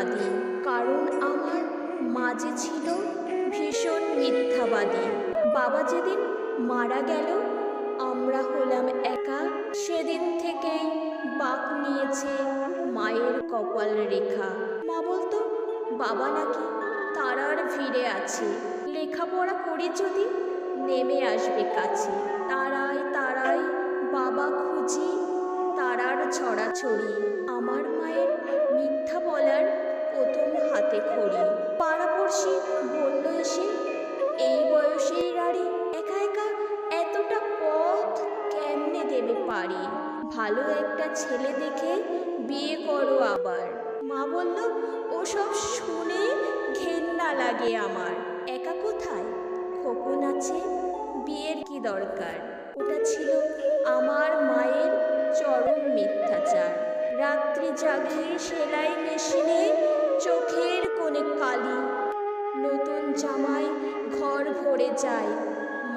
কাঁদি কারণ আমার মাঝে ছিল ভীষণ মিথ্যাবাদী। বাবা যেদিন মারা গেল, আমরা হলাম একা। সেদিন থেকেই বাক নিয়েছে মায়ের কপাল রেখা। মা বলতো, বাবা নাকি তারার ভিড়ে আছে। লেখাপড়া করি যদি নেমে আসবে কাছে। তারায় তারায় বাবা খুঁজি তারার ছড়াছড়ি। আমার হাতে খড়ি। পাড়াপড়শি বলল এসে, এই বয়সেই রাড়ি একা একা এতটা পথ কেমনে দেবে পারি? ভালো একটা ছেলে দেখে বিয়ে করো আবার। মা বলল, ওসব শুনে ঘেন্না লাগে আমার। একা কোথায়? খোকন আছে, বিয়ের কি দরকার? ওটা ছিল আমার মায়ের চরম মিথ্যাচার। রাত্রি জাগিয়ে সেলাই মেশিনে যায়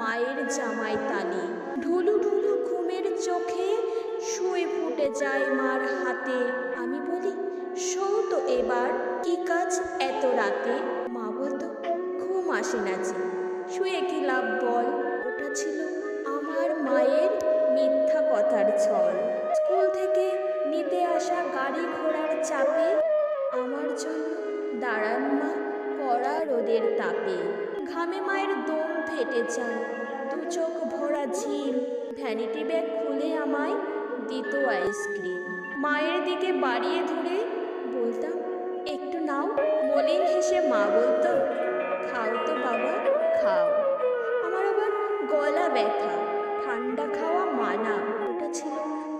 মায়ের জামাই তালি। ঢুলু ঢুলু ঘুমের চোখে শুয়ে ফুটে যায় মার হাতে। আমি বলি, শো তো এবার, কি কাজ এত রাতে? মা বলতো, ঘুম আসে না যে। শুয়ে কি লাভ বল, ওটা ছিল আমার মায়ের মিথ্যা কথার ছল। স্কুল থেকে নিতে আসা গাড়ি ঘোড়ার চাপে আমার জন্য দাঁড়ান মা কড়া রোদের তাপে। ঘামে মায়ের দম ফেটে যায়। দু চোখ ভরা ঝিল ভ্যানিটি ব্যাগ খুলে আমায় দিত আইসক্রিম মায়ের দিকে বাড়িয়ে ধরে বলতাম, একটু নাও। মলিন হেসে মা বলতো, খাও তো বাবা, খাও। আমার আবার গলা ব্যথা, ঠান্ডা খাওয়া মানা। ওটা ছিল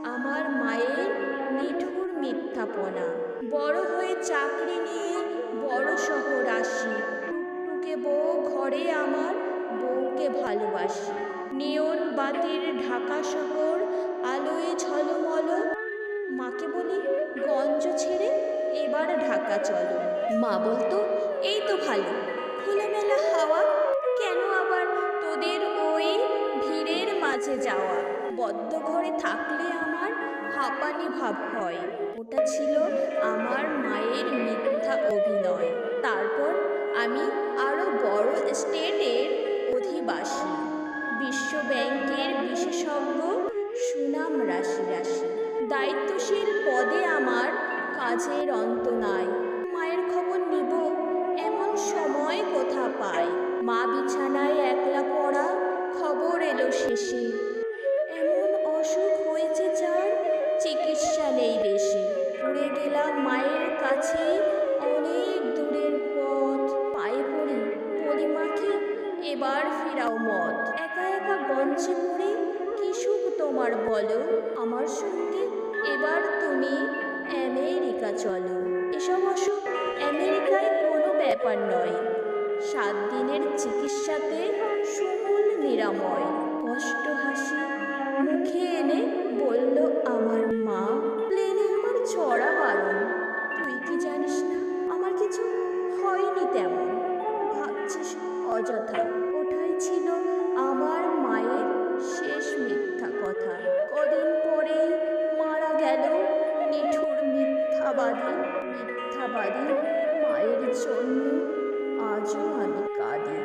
আমার মায়ের নিঠুর মিথ্যাপনা। বড় হয়ে চাকরি নিয়ে বড় শহর আসি। বউ ঘরে আমার বউকে ভালোবাসি। নিয়ন বাতির ঢাকা শহর, আলোয় ঝলমল। মাকে বলি, গঞ্জ ছেড়ে এবার ঢাকা চলো। মা বলতো, এই তো ভালো, খোলামেলা হাওয়া, কেন আবার তোদের ওই ভিড়ের মাঝে যাওয়া? বদ্ধ ঘরে থাকলে আমার হাঁপানি ভাব হয়। ওটা ছিল আমার মায়ের মিথ্যা অভিনয়। তারপর আমি স্টেটের অধিবাসী। বিশ্ব ব্যাংকের বিশেষজ্ঞ সুনাম রাশি রাশি। দায়িত্বশীল পদে আমার কাজের অন্ত নাই। মায়ের খবর নিব, এমন সময় কোথা পাই। মা বিছানায় একলা পড়া, খবর এলো শেষে এমন অসুখ হয়েছে যার চিকিৎসা নেই বেশি। উড়ে গেলাম মায়ের কাছে এবার ফিরাও মত একা একা গঞ্জে পড়ে কি সুখ তোমার বলো? আমার সঙ্গে এবার তুমি আমেরিকা চলো। এসব অসুখ আমেরিকায় কোনো ব্যাপার নয়। সাত দিনের চিকিৎসাতে সমূল নিরাময়। কষ্ট হাসি মুখে এনে বলল, আমার মা নিঠুর মিথ্যাবাদী মিথ্যাবাদী মায়ের জন্য আজও আমি কাঁদি।